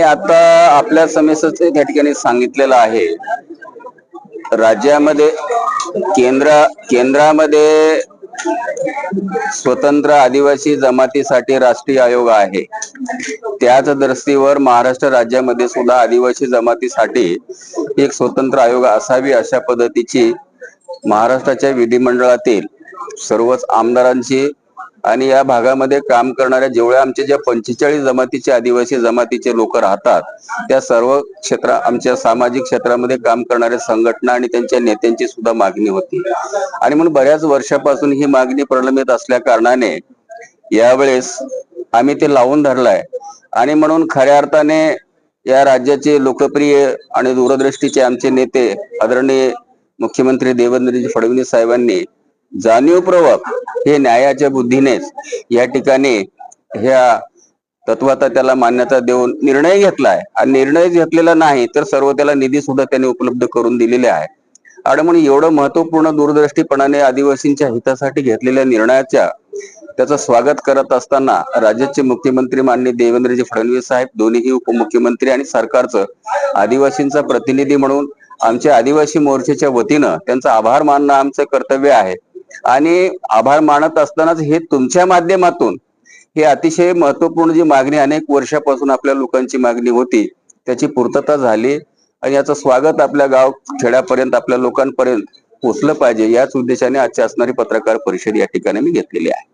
आता आपल्या समेसच त्या ठिकाणी सांगितलेलं आहे. राज्यामध्ये केंद्र केंद्रामध्ये स्वतंत्र आदिवासी जमातीसाठी राष्ट्रीय आयोग आहे. त्याच दृष्टीवर महाराष्ट्र राज्यामध्ये सुद्धा आदिवासी जमातीसाठी एक स्वतंत्र आयोग असावी अशा पद्धतीची महाराष्ट्राच्या विधिमंडळातील सर्वच आमदारांची आणि या भागामध्ये काम करणाऱ्या जेवढ्या आमच्या ज्या पंचेचाळीस जमातीचे आदिवासी जमातीचे लोक राहतात त्या सर्व क्षेत्र आमच्या सामाजिक क्षेत्रामध्ये काम करणाऱ्या संघटना आणि त्यांच्या नेत्यांची सुद्धा मागणी होती. आणि म्हणून बऱ्याच वर्षापासून ही मागणी प्रलंबित असल्या कारणाने यावेळेस आम्ही ते लावून धरलाय. आणि म्हणून खऱ्या अर्थाने या राज्याचे लोकप्रिय आणि दूरदृष्टीचे आमचे नेते आदरणीय मुख्यमंत्री देवेंद्रजी फडणवीस साहेबांनी जाणीवपूर्वक हे न्यायाच्या बुद्धीनेच या ठिकाणी ह्या तत्वाचा त्याला मान्यता देऊन निर्णय घेतलाय. आणि निर्णय घेतलेला नाही तर सर्व त्याला निधी सुद्धा त्यांनी उपलब्ध करून दिलेले आहे. आणि म्हणून एवढं महत्त्वपूर्ण दूरदृष्टीपणाने आदिवासींच्या हितासाठी घेतलेल्या निर्णयाच्या त्याचं स्वागत करत असताना राज्याचे मुख्यमंत्री माननीय देवेंद्रजी फडणवीस साहेब दोन्हीही उपमुख्यमंत्री आणि सरकारचं आदिवासींचा प्रतिनिधी म्हणून आमच्या आदिवासी मोर्चाच्या वतीनं त्यांचा आभार मानणं आमचं कर्तव्य आहे. आणि आभार मानत असतानाच हे तुमच्या माध्यमातून हे अतिशय महत्त्वपूर्ण जी मागणी अनेक वर्षापासून आपल्या लोकांची मागणी होती त्याची पूर्तता झाली आणि याचं स्वागत आपल्या गाव खेड्यापर्यंत आपल्या लोकांपर्यंत पोचलं पाहिजे याच उद्देशाने आजची असणारी पत्रकार परिषद या ठिकाणी मी घेतलेली आहे.